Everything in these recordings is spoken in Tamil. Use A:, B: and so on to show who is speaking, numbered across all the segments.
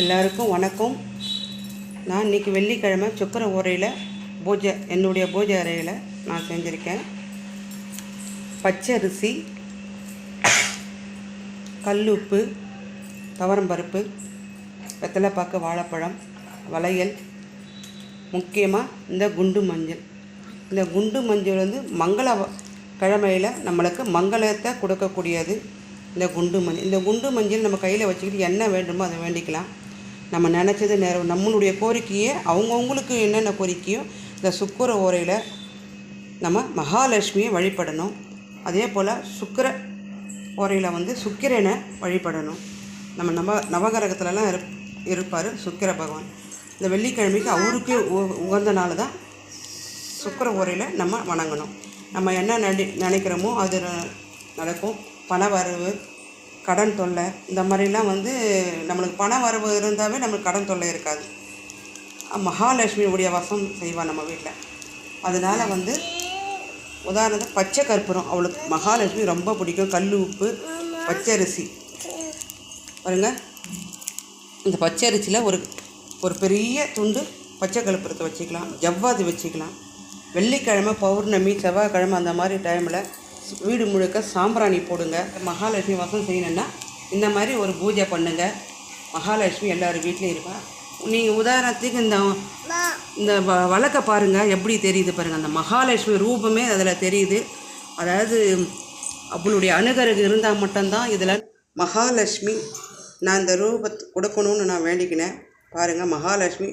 A: எல்லாருக்கும் வணக்கம். நான் இன்றைக்கி வெள்ளிக்கிழமை சுக்கர உரையில் பூஜை என்னுடைய பூஜை அறையில் நான் செஞ்சுருக்கேன். பச்சரிசி கல்லுப்பு துவரம்பருப்பு வெத்தலைப்பாக்கு வாழைப்பழம் வளையல் முக்கியமாக இந்த குண்டு மஞ்சள். இந்த குண்டு மஞ்சள் வந்து மங்கள கிழமையில் நம்மளுக்கு மங்களத்தை கொடுக்கக்கூடியது இந்த குண்டு மஞ்சள். இந்த குண்டு மஞ்சள் நம்ம கையில் வச்சுக்கிட்டு என்ன வேண்டுமோ அதை வேண்டிக்கலாம். நம்ம நினச்சது நேரம் நம்மளுடைய கோரிக்கையை அவங்கவுங்களுக்கு என்னென்ன கோரிக்கையோ இந்த சுக்கர ஓரையில் நம்ம மகாலட்சுமியை வழிபடணும். அதே போல் சுக்கர ஓரையில் வந்து சுக்கிரனை வழிபடணும். நம்ம நவ நவகிரகத்துலலாம் இரு இருப்பார் சுக்கிர பகவான். இந்த வெள்ளிக்கிழமைக்கு அவருக்கு உ- உகந்த நாள் தான் சுக்கர ஓரையில் நம்ம வணங்கணும். நம்ம என்ன நடி நினைக்கிறோமோ அது நடக்கும். பண வரவு கடன் தொல்லை இந்த மாதிரிலாம் வந்து நம்மளுக்கு பண வரவு இருந்தாவே நம்மளுக்கு கடன் தொல்லை இருக்காது. மகாலட்சுமியுடைய வசம் செய்வாள் நம்ம வீட்டில் அதனால் வந்து உதாரணத்துக்கு பச்சை கற்பூரம் அவளுக்கு மகாலட்சுமி ரொம்ப பிடிக்கும். கல் உப்பு பச்சரிசி. பாருங்க. இந்த பச்சரிசியில் ஒரு ஒரு பெரிய துண்டு பச்சை கற்பூரத்தை வச்சுக்கலாம். ஜவ்வாது வச்சுக்கலாம். வெள்ளிக்கிழமை பௌர்ணமி செவ்வாய்க்கிழமை அந்த மாதிரி டைமில் வீடு முழுக்க சாம்பிராணி போடுங்க. மகாலட்சுமி வசம் செய்யணுன்னா இந்த மாதிரி ஒரு பூஜை பண்ணுங்கள் மகாலட்சுமி எல்லார் வீட்லேயும் இருப்பாள் நீங்கள் உதாரணத்துக்கு இந்த இந்த வ வழக்கை பாருங்கள் எப்படி தெரியுது பாருங்கள் அந்த மகாலட்சுமி ரூபமே அதில் தெரியுது. அதாவது அவளுடைய அணுகருக்கு இருந்தால் மட்டும்தான் இதில் மகாலட்சுமி நான் இந்த ரூபத்தை கொடுக்கணும்னு நான் வேண்டிக்கினேன். பாருங்கள் மகாலட்சுமி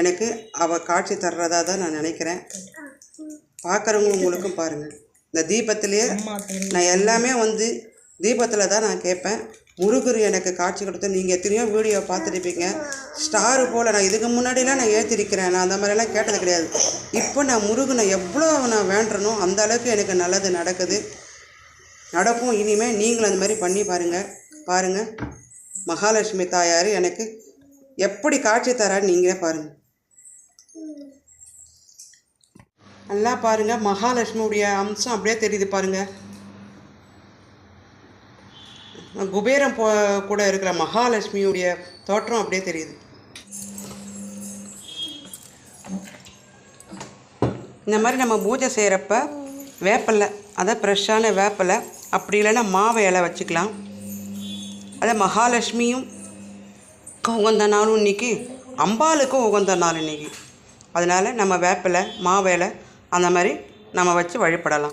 A: எனக்கு அவள் காட்சி தர்றதா தான் நான் நினைக்கிறேன். பார்க்குறவங்க உங்களுக்கும் பாருங்கள் இந்த தீபத்திலேயே நான் எல்லாமே வந்து தீபத்தில் தான் நான் கேட்பேன். முருகர் எனக்கு காட்சி கொடுத்து நீங்கள் எத்தனையோ வீடியோ பார்த்துருப்பீங்க. ஸ்டாரு போல் நான் இதுக்கு முன்னாடிலாம் நான் ஏற்றிருக்கிறேன் நான் அந்த மாதிரிலாம் கேட்டது கிடையாது. இப்போ நான் முருகனை எவ்வளோ நான் வேண்டுறனோ அந்த அளவுக்கு எனக்கு நல்லது நடக்குது. நடக்கும். இனிமேல் நீங்களும் அந்த மாதிரி பண்ணி பாருங்கள் பாருங்கள் மகாலட்சுமி தாயார் எனக்கு எப்படி காட்சி தரான்னு நீங்களே பாருங்கள் நல்லா பாருங்கள் மகாலட்சுமியுடைய அம்சம் அப்படியே தெரியுது பாருங்கள் குபேரம் போ கூட இருக்கிற மகாலட்சுமியுடைய தோற்றம் அப்படியே தெரியுது. இந்த மாதிரி நம்ம பூஜை செய்கிறப்ப வேப்பலை அதை ஃப்ரெஷ்ஷான வேப்பலை அப்படி இல்லைன்னா மாவை இலை வச்சுக்கலாம். அதை மகாலட்சுமியும் உகந்த நாளும் இன்றைக்கி அம்பாளுக்கும் உகந்த நாள் இன்னைக்கு. அதனால் நம்ம வேப்பிலை மாவேலை அந்த மாதிரி நம்ம வச்சு வழிபடலாம்.